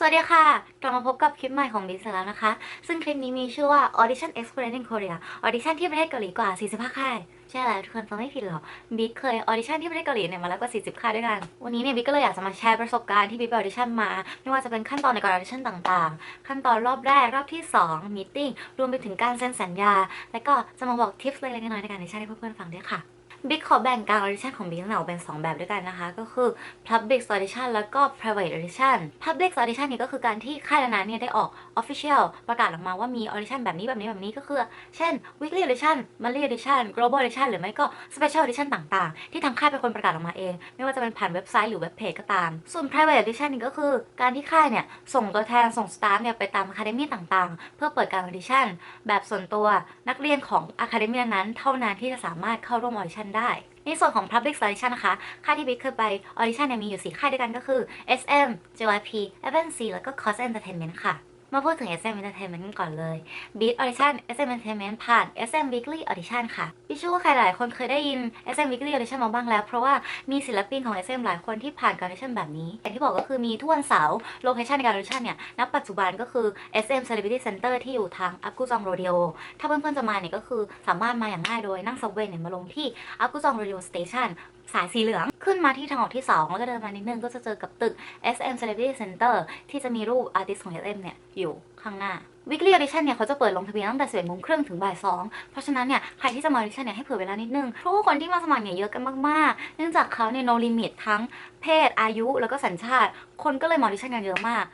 สวัสดีค่ะ กลับมาพบกับคลิปใหม่ของดิสแล้วนะคะ ซึ่งคลิปนี้มีชื่อว่า Audition Experience in Korea Audition ที่ประเทศเกาหลีกว่า 45 ค่าย ใช่แล้วทุกคนฟังไม่ผิดหรอกบิ๊กเคย Audition ที่ประเทศเกาหลีเนี่ยมาแล้วกว่า 40 ค่ายด้วยกัน วันนี้เนี่ยบิ๊กก็เลยอยากจะมาแชร์ประสบการณ์ที่บิ๊กไป Audition มา ไม่ว่าจะเป็นขั้นตอนในการ Audition ต่างๆ ขั้นตอนรอบแรก รอบที่ 2 Meeting รวมไปถึงการเซ็นสัญญา และก็จะมาบอกทิปเล็กๆน้อยๆในการ Audition ให้เพื่อนๆฟังด้วยค่ะ บิ๊กขอแบ่งการ audition ของบิ๊กออกเป็น 2 แบบด้วยกันนะคะ ก็คือ public audition แล้วก็ private audition public audition เนี่ยก็คือการที่ค่ายนั้นเนี่ยได้ออก official ประกาศออกมาว่ามี audition แบบนี้แบบนี้แบบนี้ก็คือ เช่น weekly audition monthly audition global audition หรือไม่ก็ special audition ต่างๆ ที่ทางค่ายเป็นคนประกาศออกมาเอง ไม่ว่าจะเป็นผ่านเว็บไซต์หรือเว็บเพจก็ตาม ส่วน private audition นี่ก็คือการที่ค่ายเนี่ยส่งตัวแทนส่ง staff เนี่ยไปตาม academy ต่างๆ เพื่อเปิดการ audition แบบส่วนตัวนักเรียนของ academy นั้นเท่านั้นที่จะสามารถเข้าร่วม audition ได้ ในส่วนของ Public Selection นะคะ ค่ายที่บิ๊กเคยไป Audition เนี่ยมีอยู่ 4 ค่ายด้วยกันก็คือ SM JYP FNC แล้วก็ Cos Entertainment ค่ะ มาพูดถึง SM Entertainment กันก่อนเลย Beat Audition SM Entertainment ผ่าน SM Weekly Audition ค่ะพี่ชื่อว่าใครหลายคนเคยได้ยิน SM Weekly Audition มาบ้างแล้ว เพราะว่ามีศิลปินของ SM หลายคนที่ผ่านการ audition แบบนี้อย่างที่บอกก็คือมีทุกวันเสาร์โลเคชันในการ audition เนี่ยณปัจจุบันก็คือ SM Celebrity Center ที่อยู่ทางอั g กุจองโรเดียถ้าเพื่อนๆจะมาเนี่ยก็คือสามารถมาอย่างง่ายโดยนั่ง subway เนี่ยมาลงที่อั g กุจองโรเดีย Station สายสีเหลือง ขึ้นมาที่ทางออกที่ 2 แล้วก็เดินมานิดนึงก็จะเจอกับตึก SM Celebrity Center ที่จะมีรูปอาร์ติสของ SM เนี่ย อยู่ข้างหน้า Weekly Audition เนี่ยเขาจะเปิดลงทะเบียนตั้งแต่11โมงครึ่งถึงบ่าย2เพราะฉะนั้นเนี่ยใครที่จะมา Audition เนี่ยให้เผื่อเวลานิดนึง เพราะว่าคนที่มาสมัครเนี่ยเยอะกันมากๆ เนื่องจากเขาเนี่ย no limit ทั้งเพศอายุแล้วก็สัญชาติ คนก็เลยมา Audition กันเยอะมาก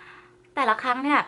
แต่ละครั้งเนี่ย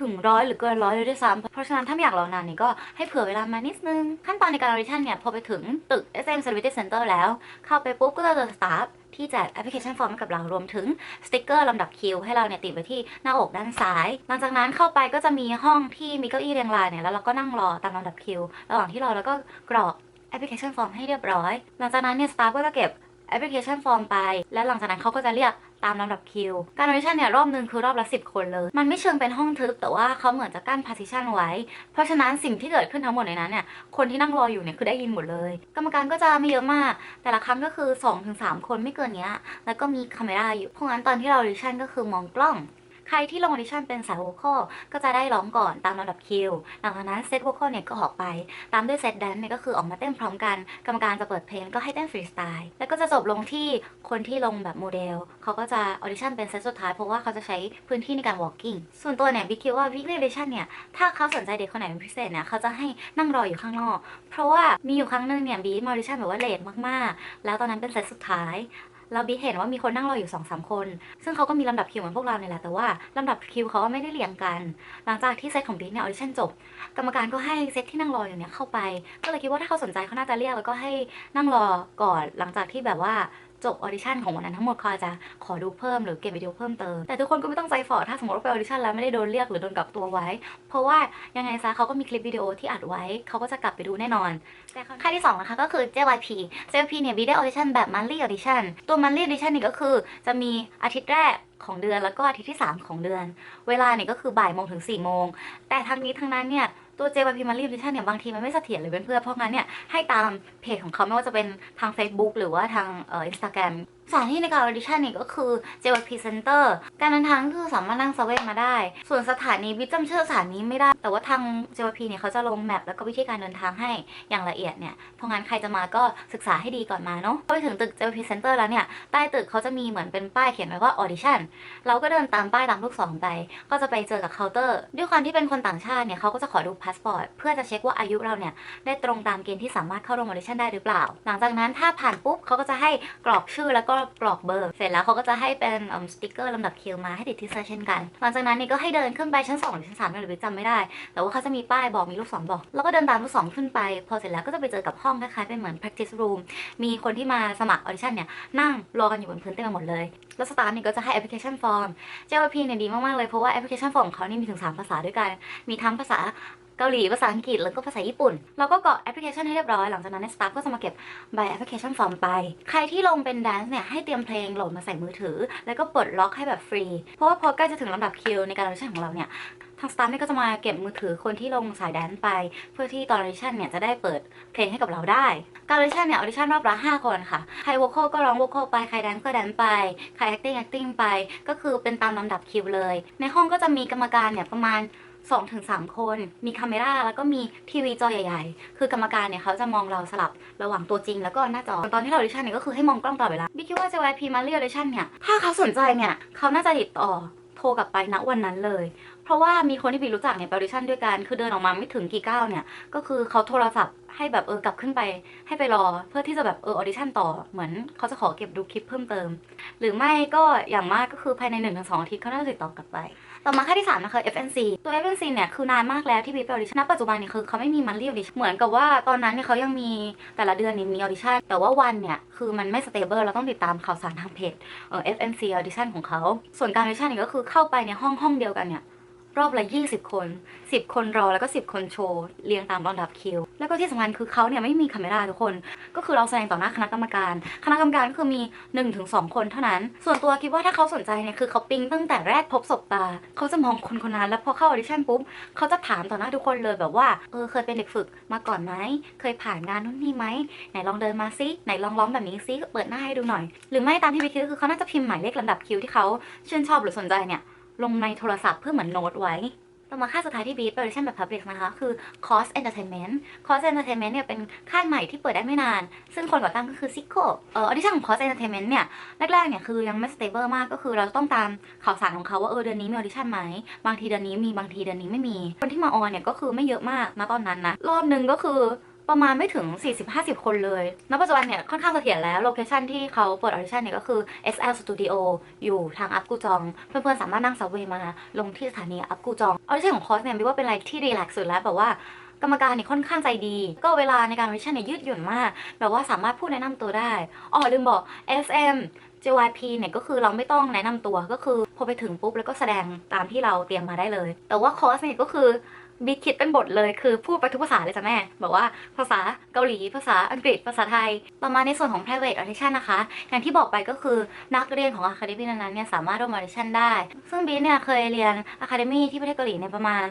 ถึงร้อยหรือเกินร้อยเลยด้วยซ้ำเพราะฉะนั้นถ้าไม่อยากรอนานนี่ก็ให้เผื่อเวลามานิดนึง ขั้นตอนในการ audition เนี่ยพอไปถึงตึก SM Celebrity Center แล้ว เข้าไปปุ๊บก็จะเจอสตาฟที่แจกแอปพลิเคชันฟอร์มให้กับเรารวมถึงสติกเกอร์ลำดับคิวให้เราเนี่ยติดไว้ที่หน้าอกด้านซ้าย หลังจากนั้นเข้าไปก็จะมีห้องที่มีเก้าอี้เรียงรายเนี่ยแล้วเราก็นั่งรอตามลำดับคิว ระหว่างที่รอแล้วก็กรอกแอปพลิเคชันฟอร์มให้เรียบร้อย หลังจากนั้นเนี่ยสตาฟก็จะเก็บแอปพลิเคชันฟอร์มไป และหลังจากนั้นเขาก็จะเรียก ตามลำดับคิว การออดิชั่นเนี่ยรอบนึงคือรอบละ 10 คนเลย มันไม่เชิงเป็นห้องทึบ แต่ว่าเขาเหมือนจะกั้นพาร์ติชันไว้ เพราะฉะนั้นสิ่งที่เกิดขึ้นทั้งหมดในนั้นเนี่ยคนที่นั่งรออยู่เนี่ยคือได้ยินหมดเลย กรรมการก็จะไม่เยอะมาก แต่ละครั้งก็คือ 2-3 คนไม่เกินเนี้ยแล้วก็มีคาเมราอยู่เพราะงั้นตอนที่เราออดิชั่นก็คือมองกล้อง ใครที่ลงออดิชั่นเป็นสายโวคอลก็จะได้ร้องก่อนตามลำดับคิวหลังจากนั้นเซตโวคอลเนี่ยก็ออกไป ตามด้วยเซตแดนเนี่ยก็คือออกมาเต้นพร้อมกัน กรรมการจะเปิดเพลงก็ให้เต้นฟรีสไตล์ แล้วก็จะจบลงที่คนที่ลงแบบโมเดล เขาก็จะออดิชั่นเป็นเซตสุดท้ายเพราะว่าเขาจะใช้พื้นที่ในการ walking ส่วนตัวเนี่ยบิ๊กคิดว่าวิก l ออดิชั่นเนี่ยถ้าเขาสนใจเด็กคนไหนเป็นพิเศษเนี่ยเขาจะให้นั่งรออยู่ข้างนอก เพราะว่ามีอยู่ครั้งหนึ่งเนี่ยบีมาออดิชั่นแบบว่าเลทมากๆ แล้วตอนนั้นเป็นเซตสุดท้าย เราบีเห็นว่ามีคนนั่งรออยู่2อสคน ซึ่งเขาก็มีลำดับคิวเหมือนพวกเราเนี่ยแหละแต่ว่าลำดับคิวเขาก็ไม่ได้เรียงกัน หลังจากที่เซตของบีเนี่ยออดิชั่นจบ กรรมการก็ให้เซตที่นั่งรออยู่เนี่ยเข้าไป ก็เลยคิดว่าถ้าเขาสนใจเขาน่าจะเรียกแล้วก็ให้นั่งรอก่อนหลังจากที่แบบว่า จบออดิชั่นของวันนั้นทั้งหมดเขาอจะขอดูเพิ่มหรือเก็บวิดีโอเพิ่มเติม แต่ทุกคนก็ไม่ต้องใจฝ่อถ้าสมมติว่าไปออดิชั่นแล้วไม่ได้โดนเรียกหรือโดนกักตัวไว้ เพราะว่ายังไงซะเขาก็มีคลิปวิดีโอที่อัดไว้เขาก็จะกลับไปดูแน่นอนแต่ค่ายที่2นะคะก็คือ JYP JYP เนี่ยบีได้ออดิชั่นแบบ monthly audition ตัว monthly audition นี่ก็คือจะมีอาทิตย์แรกของเดือนแล้วก็อาทิตย์ที่ 3 ของเดือน เวลาเนี่ยก็คือบ่ายโมงถึง4ี่โมงแต่ทั้งนี้ทั้งนั้นเนี่ย ตัวเจวัลพีมาลีมิชชั่นเนี่ยบางทีมันไม่เสถียรเลยเพื่อนๆเพราะงั้นเนี่ยให้ตามเพจของเขาไม่ว่าจะเป็นทาง Facebook หรือว่าทางเอ่อ Instagram ส สถานที่ในการออดิชั่นเนี่ยก็คือ JYP Center การเดินทางก็คือสามารถนั่งสเวกมาได้ ส่วนสถานีวิจำเชื่อสถานีไม่ได้ แต่ว่าทาง JYP เนี่ยเขาจะลงแมปแล้วก็วิธีการเดินทางให้อย่างละเอียดเนี่ย เพราะงั้นใครจะมาก็ศึกษาให้ดีก่อนมาเนาะพอไปถึงตึก JYP Center แล้วเนี่ย ใต้ตึกเขาจะมีเหมือนเป็นป้ายเขียนไว้ว่า audition เราก็เดินตามป้ายตามลูกศรไป ก็จะไปเจอกับเคาน์เตอร์ ด้วยความที่เป็นคนต่างชาติเนี่ยเขาก็จะขอดูพาสปอร์ตเพื่อจะเช็คว่าอายุเราเนี่ยได้ตรงตามเกณฑ์ที่สามารถเข้าร่วมออดิชั่นได้หรือเปล่า หลังจากนั้นถ้าผ่านปุ๊บเขาก็จะให้กรอกชื่อแล้วก็กรอกเบอร์ เสร็จแล้วเขาก็จะให้เป็นสติกเกอร์ลำดับคิวมาให้ติดที่เสื้อเช่นกัน หลังจากนั้นนี่ก็ให้เดินขึ้นไปชั้น2หรือชั้น3ไม่รู้จำไม่ได้ แต่ว่าเขาจะมีป้ายบอกมีลูกศรบอก แล้วก็เดินตามลูกศรขึ้นไป พอเสร็จแล้วก็จะไปเจอกับห้องคล้ายๆเป็นเหมือน practice room มีคนที่มาสมัครออดิชั่นเนี่ยนั่งรอกันอยู่บนพื้นเต็มไปหมดเลย แล้วสตาร์นี่ก็จะให้แอปพลิเคชันฟอร์ม JYP เนี่ยดีมากๆเลยเพราะว่าแอปพลิเคชันฟอร์มของเขานี่มีถึง 3 ภาษาด้วยกัน มีทั้งภาษา เกาหลีภาษาอังกฤษแล้วก็ภาษาญี่ปุ่น เราก็กรอกแอปพลิเคชันให้เรียบร้อย หลังจากนั้นในสตาฟก็จะมาเก็บใบแอปพลิเคชันฟอร์มไป ใครที่ลงเป็นแดนซ์เนี่ยให้เตรียมเพลงโหลดมาใส่มือถือ แล้วก็ปลดล็อกให้แบบฟรี เพราะว่าพอใกล้จะถึงลำดับคิวในการออดิชั่นของเราเนี่ยทางสตาฟเนี่ยก็จะมาเก็บมือถือคนที่ลงสายแดนซ์ไป เพื่อที่ตอนออดิชั่นเนี่ยจะได้เปิดเพลงให้กับเราได้ การออดิชั่นเนี่ยออดิชั่นรอบละ5คนค่ะ ใครวอลคอลก็ร้องวอลคอลไป ใครแดนซ์ก็แดนซ์ไป ใคร acting acting ไป ก็คือเป็นตามลำดับคิวเลย ในห้องก็จะมีกรรมการเนี่ยประมาณ 2-3ถึงคน มีคาเมราแล้วก็มีทีวีจอใหญ่ ๆ คือกรรมการเนี่ยเขาจะมองเราสลับระหว่างตัวจริงแล้วก็หน้าจอ ตอนที่เราดิชั่นเนี่ยก็คือให้มองกล้องตลอดเวลาบิ๊กคิดว่า JYP มาเรียดิชั่นเนี่ย ถ้าเขาสนใจเนี่ยเขาน่าจะติดต่อโทรกลับไปณวันนั้นเลย เพราะว่ามีคนที่บีรู้จักเนี่ยไปออดิชั่นด้วยกันคือเดินออกมาไม่ถึงกี่ก้าวเนี่ย ก็คือเขาโทรศัพท์ให้แบบเออกลับขึ้นไปให้ไปรอ เพื่อที่จะแบบเออออดิชั่นต่อเหมือนเขาจะขอเก็บดูคลิปเพิ่มเติม หรือไม่ก็อย่างมากก็คือภายใน1นถึงสอาทิตย์เขาน่าจะติดต่อกลับไป ต่อมาค่ายที่3นะคะ FNC ตัว FNC เนี่ยคือนานมากแล้วที่บีไปออดิชั่นณปัจจุบันเนี่ยคือเขาไม่มีมันเรียออดิชั่นเหมือนกับว่าตอนนั้นเนี่ยเขายังมีแต่ละเดือนเนี่ยมีออดิชั่นแต่ว่าวันเนี่ยคือมันไม่สเตเบิลเราต้องติดตามข่าวสารทางเพจเออ FNC audition ของเขาส่วนการออดิชั่นเนี่ยก็คือเข้าไปในห้องห้องเดียวกันเนี่ย รอบละ 20 คน 10 คนรอแล้วก็ 10 คนโชว์เรียงตามลำดับคิว แล้วก็ที่สำคัญคือเขาเนี่ยไม่มีคาเมราทุกคน ก็คือเราแสดงต่อหน้าคณะกรรมการ คณะกรรมการก็คือมี 1-2 คนเท่านั้น ส่วนตัวคิดว่าถ้าเขาสนใจเนี่ยคือเขาปิ๊งตั้งแต่แรกพบศบตา เขาจะมองคนคนนั้นแล้วพอเข้าออดิชั่นปุ๊บเขาจะถามต่อหน้าทุกคนเลยแบบว่าเออเคยเป็นเด็กฝึกมาก่อนไหมเคยผ่านงานนู่นนี่ไหมไหนลองเดินมาซิไหนลองร้องแบบนี้ซิเปิดหน้าให้ดูหน่อย หรือไม่ตามที่ไปคิดก็คือเขาน่าจะพิมพ์หมายเลขลำดับคิวที่เขาชื่นชอบหรือสนใจเนี่ย ลงในโทรศัพท์เพื่อเหมือนโน้ตไว้ต่อมาค่ายสุดท้ายที่บีทเปิดชั่นแบบ Public นะคะ คือ Cos Entertainment Cos Entertainment เนี่ยเป็นค่ายใหม่ที่เปิดได้ไม่นาน ซึ่งคนก่อตั้งก็คือ Zico เออออดิชั่นของ Cos Entertainment เนี่ย แรกๆเนี่ยคือยังไม่ stable มากก็คือเราต้องตามข่าวสารของเขาว่า เออเดือนนี้มีออดิชั่นไหม บางทีเดือนนี้มีบางทีเดือนนี้ไม่มี คนที่มาออนเนี่ยก็คือไม่เยอะมากนะตอนนั้นนะ รอบหนึ่งก็คือ ประมาณไม่ถึง 40-50 คนเลย ณ ปัจจุบันเนี่ยค่อนข้างเสถียรแล้ว โลเคชันที่เขาเปิดออดิชั่นเนี่ยก็คือ SL Studio อยู่ทางอัพกูจอง เพื่อนๆ สามารถนั่งซับเวย์มาลงที่สถานีอัพกูจอง ออดิชั่นของคอร์สเนี่ยบิวว่าเป็นอะไรที่รีแลกซ์สุดแล้วแบบว่ากรรมการเนี่ยค่อนข้างใจดี ก็เวลาในการออดิชั่นเนี่ยยืดหยุ่นมาก แบบว่าสามารถพูดแนะนำตัวได้ อ๋อลืมบอก SM JYP เนี่ยก็คือเราไม่ต้องแนะนำตัวก็คือพอไปถึงปุ๊บแล้วก็แสดงตามที่เราเตรียมมาได้เลย แต่ว่าคอร์สเนี่ยก็คือ บิ๊กคิดเป็นบทเลยคือพูดไปทุกภาษาเลยจ้ะแม่แบบว่าภาษาเกาหลี ภาษาอังกฤษ ภาษาไทยต่อมาณในส่วนของ private audition นะคะ อย่างที่บอกไปก็คือนักเรียนของ academy นั้นๆเนี่ยสามารถร่วม audition ได้ ซึ่งบิ๊กเนี่ยเคยเรียน academy ที่ประเทศเกาหลีในประมาณ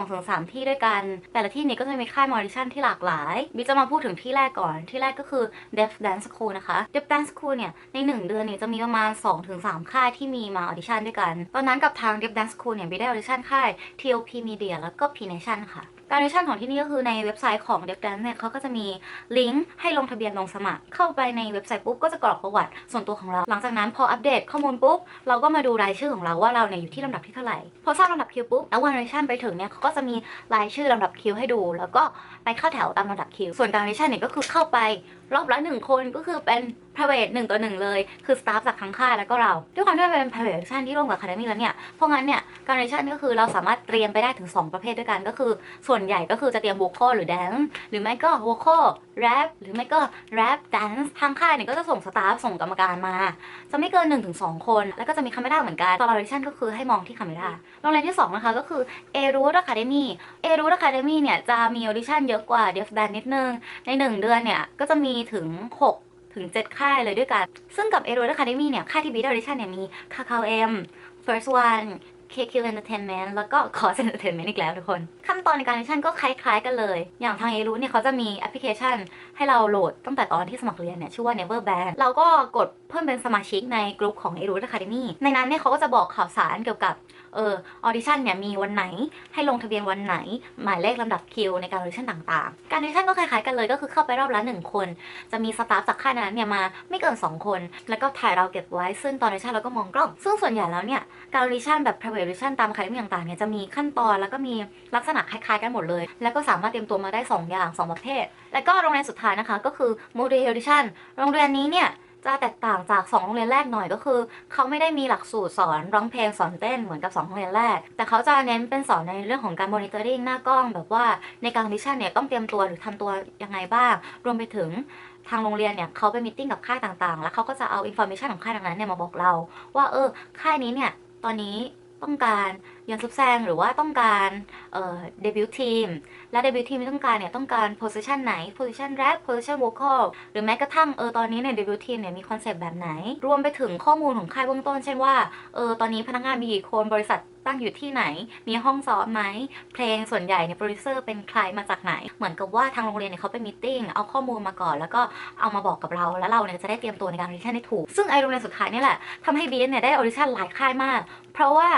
2-3 ที่ด้วยกัน แต่ละที่เนี่ยก็จะมีค่าย audition ที่หลากหลายบิ๊กจะมาพูดถึงที่แรกก่อนที่แรกก็คือ Deaf Dance School นะคะ Deaf Dance School เนี่ยใน 1 เดือนเนี่ยจะมีประมาณ 2-3 ค่ายที่มีมา audition ด้วยกัน ตอนนั้นกับทาง Deaf Dance School เนี่ยบิ๊กได้ audition ค่าย TOP Media แล้วก็ P Nation ค่ะการออดิชั่นของที่นี่ก็คือในเว็บไซต์ของ d e v d a n c e เนี่ยเขาก็จะมีลิงก์ให้ลงทะเบียนลงสมัคร เข้าไปในเว็บไซต์ปุ๊บก็จะกรอกประวัติส่วนตัวของเรา หลังจากนั้นพออัปเดตข้อมูลปุ๊บ เราก็มาดูรายชื่อของเราว่าเราเนี่ยอยู่ที่ลำดับที่เท่าไหร่ พอทราบลำดับคิวปุ๊บแล้ววันเดชันไปถึงเนี่ยเขาก็จะมีรายชื่อลำดับคิวให้ดู แล้วก็ไปเข้าแถวตามลำดับคิว ส่วนการออดิชั่นเนี่ยก็คือเข้าไป รอบละหนึ่งคนก็คือเป็น private หนึ่งต่อหนึ่งเลย คือสตาฟจากทั้งค่ายแล้วก็เรา ด้วยความที่มันเป็น private audition ที่ร่วมกับ academy แล้วเนี่ย เพราะงั้นเนี่ยการ audition ก็คือเราสามารถเตรียมไปได้ถึง 2 ประเภทด้วยกัน ก็คือส่วนใหญ่ก็คือจะเตรียม vocal หรือ dance หรือไม่ก็ vocal rap หรือไม่ก็ rap dance ทางค่ายเนี่ยก็จะส่งสตาฟส่งกรรมการมา จะไม่เกิน 1-2 คน แล้วก็จะมีคาเมราเหมือนกันตอน audition ก็คือให้มองที่คาเมราโรงเรียนที่ 2 นะคะก็คือ a r o o t Academy a r o o t Academy เนี่ยจะมี audition เยอะกว่า Deaf Band นิดนึงใน 1 เดือนเนี่ยก็จะมีถึง 6 ถึง 7 ค่ายเลยด้วยกัน ซึ่งกับ a r o o t Academy เนี่ย ค่ายที่บีด audition เนี่ยมี Kakao M First One KQ Entertainment แล้วก็ Cos Entertainment อีกแล้วทุกคน ขั้นตอนในการ audition ก็คล้ายๆกันเลย อย่างทาง a r o o t เนี่ยเขาจะมีแอปพลิเคชัน ให้เราโหลดตั้งแต่ตอนที่สมัครเรียนเนี่ย ชื่อว่า Never Band เราก็กดเพิ่มเป็นสมาชิกในกลุ่มของ a r o o t Academy ในนั้นเนี่ยเขาก็จะบอกข่าวสารเกี่ยวกับ เออออดิชั่นเนี่ยมีวันไหนให้ลงทะเบียนวันไหน หมายเลขลำดับคิวในการออดิชั่นต่างๆ การออดิชั่นก็คล้ายๆกันเลยก็คือเข้าไปรอบละหนึ่งคน จะมีสตาฟจากค่ายนั้นเนี่ยมาไม่เกิน 2 คน แล้วก็ถ่ายเราเก็บไว้ซึ่งตอนออดิชั่นเราก็มองกล้อง ซึ่งส่วนใหญ่แล้วเนี่ยการออดิชั่นแบบ private audition ตามคณะต่างๆเนี่ยจะมีขั้นตอนแล้วก็มีลักษณะคล้ายๆกันหมดเลย แล้วก็สามารถเตรียมตัวมาได้ 2 อย่าง 2 ประเภท แล้วก็โรงเรียนสุดท้ายนะคะ ก็คือ model audition โรงเรียนนี้เนี่ย จะแตกต่างจาก2โรงเรียนแรกหน่อยก็คือ เขาไม่ได้มีหลักสูตรสอนร้องเพลงสอนเต้นเหมือนกับ2โรงเรียนแรก แต่เขาจะเน้นเป็นสอนในเรื่องของการมอนิเตอร์ i ิ g หน้ากล้อง แบบว่าในการมิชชั่นเนี่ยต้องเตรียมตัวหรือทำตัวยังไงบ้าง รวมไปถึงทางโรงเรียนเนี่ยเขาไปมิทติ้งกับค่ายต่างๆ แล้วเขาก็จะเอาอินโฟมิชันของค่ายต่างๆเนี่ยมาบอกเรา ว่าเออค่ายนี้เนี่ยตอนนี้ต้องการยอนซุปแซงหรือว่าต้องการเดบิวต์ทีมและเดบิวต์ทีมที่ต้องการเนี่ยต้องการโพสิชันไหนโพสิชันแรปโพสิชันว o ค a l หรือแม้กระทั่งเออตอนนี้เนี่ยเดบิวต์ทีมเนี่ยมีคอนเซปต์แบบไหน รวมไปถึงข้อมูลของค่ายเบื้องต้น เช่นว่าเออตอนนี้พนักงานมีกี่คนบริษัทตั้งอยู่ที่ไหน มีห้องซ้อมไหม เพลงส่วนใหญ่เนี่ยโปรดิวเซอร์เป็นใครมาจากไหน เหมือนกับว่าทางโรงเรียนเนี่ยเขาไปมีตติ้งเอาข้อมูลมาก่อน แล้วก็เอามาบอกกับเรา แล้วเราเนี่ยจะได้เตรียมตัวในการออดิชั่นได้ถูก ซึ่งไอโรงเรียนสุดท้ายนี่แหละทำให้บีเนี่ยได้ออดิชั่นหลายค่ายมาก เพราะว่า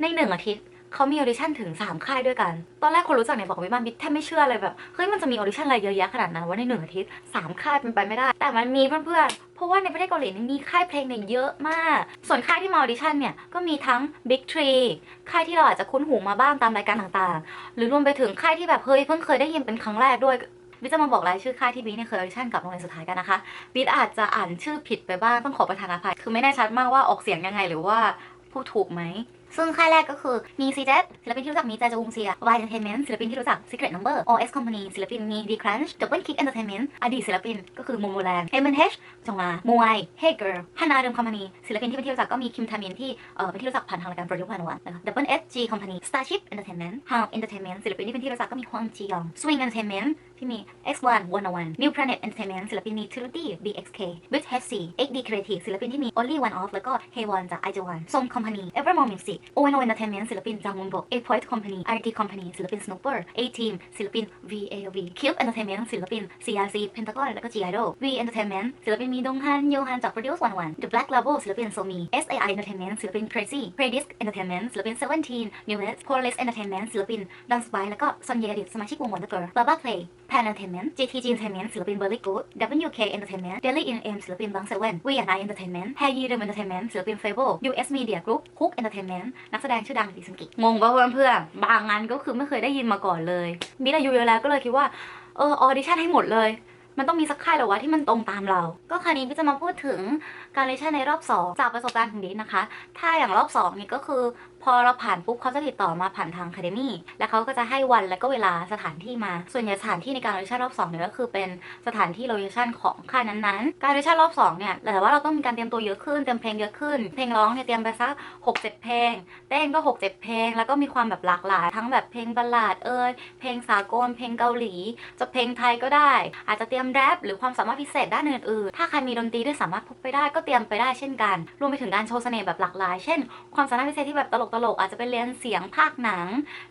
ในหนึ่งอาทิตย์เขามีออดิชั่นถึง 3 ค่ายด้วยกัน ตอนแรกคนรู้จักเนี่ยบอกวิมานบิทแทบไม่เชื่อเลยแบบ เฮ้ยมันจะมีออดิชั่นอะไรเยอะแยะขนาดนั้นว่าในหนึ่งอาทิตย์ 3 ค่ายเป็นไปไม่ได้ แต่มันมีเพื่อนๆ เพราะว่าในประเทศเกาหลีเนี่ยมีค่ายเพลงเนี่ยเยอะมาก ส่วนค่ายที่มาออดิชั่นเนี่ย ก็มีทั้ง Big Tree ค่ายที่เราอาจจะคุ้นหูมาบ้างตามรายการต่างๆ หรือรวมไปถึงค่ายที่แบบเฮ้ยเพิ่งเคยได้ยินเป็นครั้งแรกด้วยบิ๊กจะมาบอกรายชื่อค่ายที่บิ๊กเนี่ยเคยออดิชั่นกับโรงเรียนสุดท้ายกันนะคะบิ๊กอาจจะอ่านชื่อผิดไปบ้างต้องขอประทานอภัยคือไม่แน่ชัดมากว่าออกเสียงยังไงหรือว่าพูดถูกไหม ซึ่งค่ายแรกก็คือมีซีเจ็ศิลปินที่รู้จักมีแจจวงเซีย Y วเอ็นเทนเมนต์ศิลปินที่รู้จัก Secret Number OS Company ศิลปินมีดีครั D Crunch Double เอ็นเตอร์เทนเมนต์อดีตศิลปินก็คือโมโมแลนด์ฮชจงมามวยเฮเกิร์ฮานาเดิมคอมพานีศิลปินที่เป็นที่รู้จักก็มีคิมทามินที่เอ่อเป็นที่รู้จักผ่านทางรายการโปรดิวพันวันนะคะดับเบิลเอชจีคอมพานีสตาร์ชิปเอ็นเตอร์เทนเมนต์ฮาวเอ็นเตอร์เทนเมนต์ศิลปินที่เป็นที่รู้จักก็มีฮวงจียอง Swing Entertainment ที่มี X1 101 New Planet Entertainment ศิลปินมี t r u d y BXK Big HC XD Creative ศิลปินที่มี Only One Off แล้วก็ Hey1 จาก IG1 Song Company Evermore Music ONO Entertainment ศิลปินจางมุนบก A Point Company RT Company ศิลปิน Snooper A Team ศิลปิน VAV Cube Entertainment ศิลปิน CRC Pentagon แล้วก็ G Idol V Entertainment ศิลปินมีดงฮันโยฮันจาก Produce 101 The Black Label ศิลปิน Somi SAI Entertainment ศิลปิน Crazy Predisc Entertainment ศิลปิน Seventeen New Mets Coreless Entertainment ศิลปิน Dance by แล้วก็ Son Ye อดีตสมาชิกวง Wonder Girl Baba Play Pan Entertainment GTG Entertainment ศิลปิน Burly Good WK Entertainment Daily In M ศิลปิน Bang Seven We and I Entertainment h a y y Rim Entertainment ศิลปิน Fable US Media Group Hook Entertainment นักแสดงชื่อดังดิซึงกิงงป่ะเพื่อนๆบางงานก็คือไม่เคยได้ยินมาก่อนเลยมีอายุเยอะแล้วก็เลยคิดว่าเออออดิชั่นให้หมดเลย มันต้องมีสักค่ายหรอวะที่มันตรงตามเรา ก็คราวนี้ก็จะมาพูดถึงการออดิชั่นในรอบ 2 จากประสบการณ์ของดิสนะคะ ถ้าอย่างรอบ2นี่ก็คือ พอเราผ่านปุ๊บเขาจะติดต่อมาผ่านทางคาเดมี่แล้วเขาก็จะให้วันและก็เวลาสถานที่มา ส่วนใหญ่สถานที่ในการออดิชั่นรอบ2เนี่ยก็คือเป็นสถานที่โลเคชั่นของค่ายนั้นๆ การออดิชั่นรอบ2เนี่ยแต่ว่าเราต้องมีการเตรียมตัวเยอะขึ้นเตรียมเพลงเยอะขึ้น เพลงร้องเนี่ยเตรียมไปสัก6 7เพลงเต้นก็6 7เพลง แล้วก็มีความแบบหลากหลาย ทั้งแบบเพลงบัลลาดเอ่ยเพลงสากลเพลงเกาหลี จะเพลงไทยก็ได้ อาจจะเตรียมแรปหรือความสามารถพิเศษด้านอื่นๆ ถ้าใครมีดนตรีที่สามารถพกไปได้ก็เตรียมไปได้เช่นกัน รวมไปถึงการโชว์เสน่ห์แบบหลากหลาย เช่น ความสามารถพิเศษที่แบบตลกๆอาจจะเป็นเรียนเสียงภาคหนัง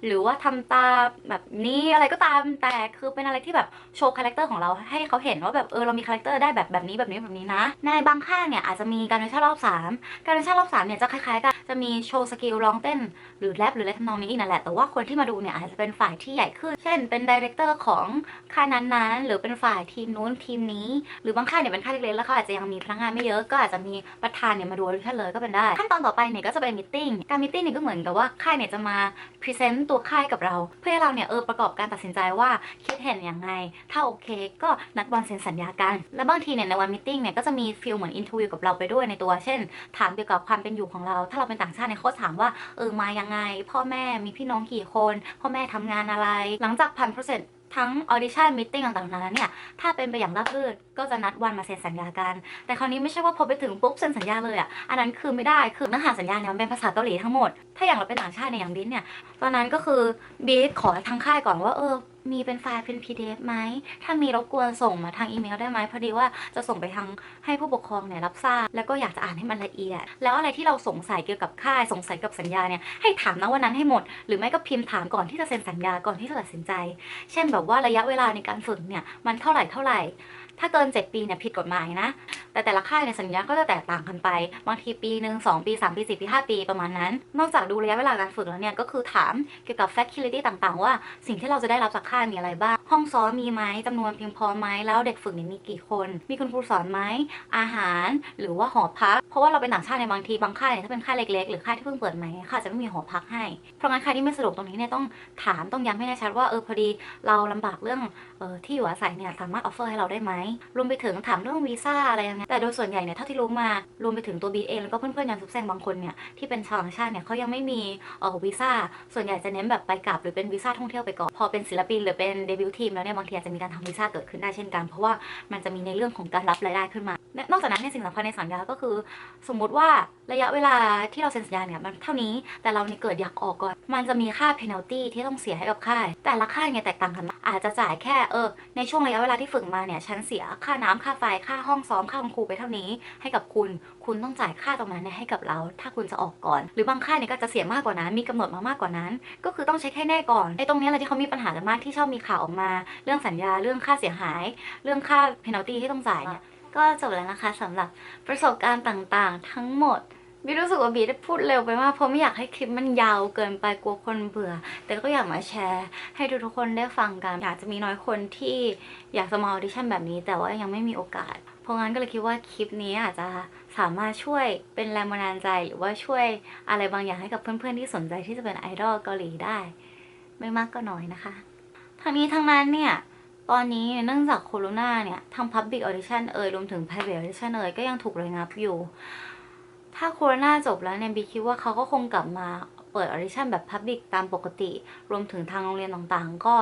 หรือว่าทำตาแบบนี้อะไรก็ตามแต่คือเป็นอะไรที่แบบโชว์คาแรคเตอร์ของเราให้เขาเห็นว่าแบบเออเรามีคาแรคเตอร์ได้แบบแบบนี้แบบนี้แบบนี้นะ ในบางค่ายเนี่ยอาจจะมีการออดิชั่นรอบสามการออดิชั่นรอบสามเนี่ยจะคล้ายๆกันจะมีโชว์สกิลร้องเต้น หรือแรปหรืออะไรทำนองนี้อีกนั่นแหละแต่ว่าคนที่มาดูเนี่ยอาจจะเป็นฝ่ายที่ใหญ่ขึ้น เช่น เป็นดีเรคเตอร์ของค่ายนั้นๆหรือเป็นฝ่ายทีีมนู้นทีมนี้ หรือบางค่ายเนี่ยเป็นค่ายเล็กๆแล้วเขาอาจจะยังมีพนักงานไม่เยอะก็อาจจะมีประธานเนี่ยมาดูออดิชั่นเลยก็เป็นได้ขั้นตอนต่อไปเนี่ยก็จะเป็นมิทติ้งการมิทติ้งเนี่ยก็เหมือนกับว่าค่ายเนี่ยจะมาพรีเซนต์ตัวค่ายกับเรา เพื่อให้เราเนี่ยเออประกอบการตัดสินใจว่าคิดเห็นยังไง ถ้าโอเคก็นัดวันเซ็นสัญญากัน และบางทีเนี่ยในวันมิทติ้งเนี่ยก็จะมีฟิลเหมือนอินเทอร์วิวกับเราไปด้วยในตัว เช่น ถามเกี่ยวกับความเป็นอยู่ของเรา ถ้าเราเป็นต่างชาติเนี่ยเขาถามว่าเออมายังไง พ่อแม่มีพี่น้องกี่คน พ่อแม่ทำงานอะไร หลังจากผ่านโปรเซส ทั้งออดิชั่นมิทติ้งต่างๆนั้นเนี่ย ถ้าเป็นไปอย่างราบรื่นก็จะนัดวันมาเซ็นสัญญากัน แต่คราวนี้ไม่ใช่ว่าพอไปถึงปุ๊บเซ็นสัญญาเลยอะ อันนั้นคือไม่ได้ คือเนื้อหาสัญญาเนี่ยมันเป็นภาษาเกาหลีทั้งหมด ถ้าอย่างเราเป็นต่างชาติเนี่ยอย่างบินเนี่ย ตอนนั้นก็คือบีทขอทางค่ายก่อนว่าเออ มีเป็นไฟล์เป็น PDF ไหม ถ้ามีรบกวนส่งมาทางอีเมลได้ไหมพอดีว่าจะส่งไปทางให้ผู้ปกครองเนี่ยรับทราบ แล้วก็อยากจะอ่านให้มันละเอียด แล้วอะไรที่เราสงสัยเกี่ยวกับค่ายสงสัยกับสัญญาเนี่ยให้ถามนะวันนั้นให้หมด หรือไม่ก็พิมพ์ถามก่อนที่จะเซ็นสัญญาก่อนที่จะตัดสินใจ เช่นแบบว่าระยะเวลาในการฝึกเนี่ยมันเท่าไหร่เท่าไหร่ ถ้าเกิน 7 ปีเนี่ยผิดกฎหมายนะ แต่แต่ละค่ายในยสัญญาก็จะแตกต่างกันไป บางทีปีหนึ่งสองปีสามปีสี่ปีห้าปีประมาณนั้น นอกจากดูระยะเวลาการฝึกแล้วเนี่ย ก็คือถามเกี่ยวกับ facility ต่างๆ ว่าสิ่งที่เราจะได้รับจากค่ายมีอะไรบ้าง ห้องซ้อมมีไหมจำนวนเพียงพอไหมแล้วเด็กฝึกเนี่ยมีกี่คน มีคุณครูสอนไหมอาหาร หรือว่าหอพัก เพราะว่าเราเป็นต่างชาติในบางทีบางค่ายเนี่ยถ้าเป็นค่ายเล็กๆ หรือค่ายที่เพิ่งเปิดใหม่ค่ะจะไม่มีหอพักให้ เพราะงั้นใครที่ไม่สะดวกตรงนี้เนี่ยต้องถามต้องย้ำให้แน่ชัดว่าเออพอดีเราลำบากเรื่องออที่อยู่อาศัยเนี่ยสามารถออฟเฟอร์ให้เราได้ไหมรวมไปถึงถามเรื่องวีซ่าอะไรอย่างเงี้ยแต่โดยส่วนใหญ่เนี่ยเท่าที่รู้มารวมไปถึงตัวบีเองแล้วก็เพื่อนๆยันซุปแซงบางคนเนี่ยที่เป็นชาวต่างชาติเนี่ยเขายังไม่มีออวีซ่าส่วนใหญ่จะเน้นแบบไปกลับหรือเป็นวีซ่าท่องเที่ยวไปก่อนพอเป็นศิลปินหรือเป็นเดบิวต์ทีมแล้วเนี่ยบางทีอาจจะมีการทำวีซ่าเกิดขึ้นได้เช่นกันเพราะว่ามันจะมีในเรื่องของการรับรายได้ขึ้นมานอกจากนั้นในยสิ่งสำคัญในสัญญาก็คือ สมมติว่าระยะเวลาที่เราเซ็นสัญญาเนี่ยมันเท่านี้แต่เราเนี่ยเกิดอยากออกก่อนมันจะมีค่า penalty ที่ต้องเสียให้กับค่าย แต่ละค่ายเนี่ยแตกต่างกันอาจจะจ่ายแค่เออในช่วงระยะเวลาที่ฝึกมาเนี่ยฉันเสียค่าน้ำค่าไฟค่าห้องซ้อมค่าคุณครูไปเท่านี้ ให้กับคุณ คุณต้องจ่ายค่าตรงนั้นให้กับเรา ถ้าคุณจะออกก่อน หรือบางค่ายเนี่ยก็จะเสียมากกว่านั้น มีกำหนดมามากกว่านั้น ก็คือต้องเช็คให้แน่ก่อนไอ้ตรงนี้แหละที่เขามีปัญหากันมากที่ชอบมีข่าวออกมา เรื่องสัญญาเรื่องค่าเสียหาย เรื่องค่าเพนัลตี้ที่ต้องจ่ายเนี่ยก็จบแล้วนะคะสำหรับประสบการณ์ต่างๆ ทั้งหมด บีรู้สึกว่าบีได้พูดเร็วไปมากเพราะไม่อยากให้คลิปมันยาวเกินไปกลัวคนเบื่อ แต่ก็อยากมาแชร์ ให้ทุกๆคนได้ฟังกันอยากจะมีน้อยคนที่อยากจะมาออดิชั่นแบบนี้ แต่ว่ายังไม่มีโอกาส เพราะงั้นก็เลยคิดว่าคลิปนี้อาจจะสามารถช่วยเป็นแรงบันดาลใจ หรือว่าช่วยอะไรบางอย่างให้กับเพื่อนๆที่สนใจที่จะเป็นไอดอลเกาหลีได้ ไม่มากก็น้อยนะคะทั้งนี้ทั้งนั้นเนี่ยตอนนี้เนื่องจากโควิดเนี่ยทั้ง Public Audition เอ่ยรวมถึง Private Audition เอ่ยก็ยังถูกระงับอยู่ ถ้าโควิดจบแล้วเนี่ยบีคิดว่าเขาก็คงกลับมาเปิดออดิชั่นแบบ Public ตามปกติ รวมถึงทางโรงเรียนต่างๆ ก็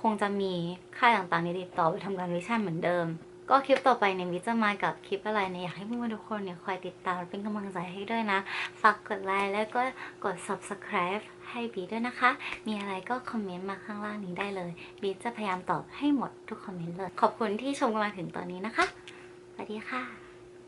คงจะมีค่ายต่างๆในติดต่อไปทำการออดิชั่นเหมือนเดิม ก็คลิปต่อไปเนี่ยมิจะมากับคลิปอะไรเนี่ยอยากให้เพื่อนๆทุกคนเนี่ยคอยติดตามเป็นกำลังใจให้ด้วยนะ ฝากกดไลค์แล้วก็กด subscribe ให้บีด้วยนะคะ มีอะไรก็คอมเมนต์มาข้างล่างนี้ได้เลย บีจะพยายามตอบให้หมดทุกคอมเมนต์เลย ขอบคุณที่ชมกันมาถึงตอนนี้นะคะ สวัสดีค่ะ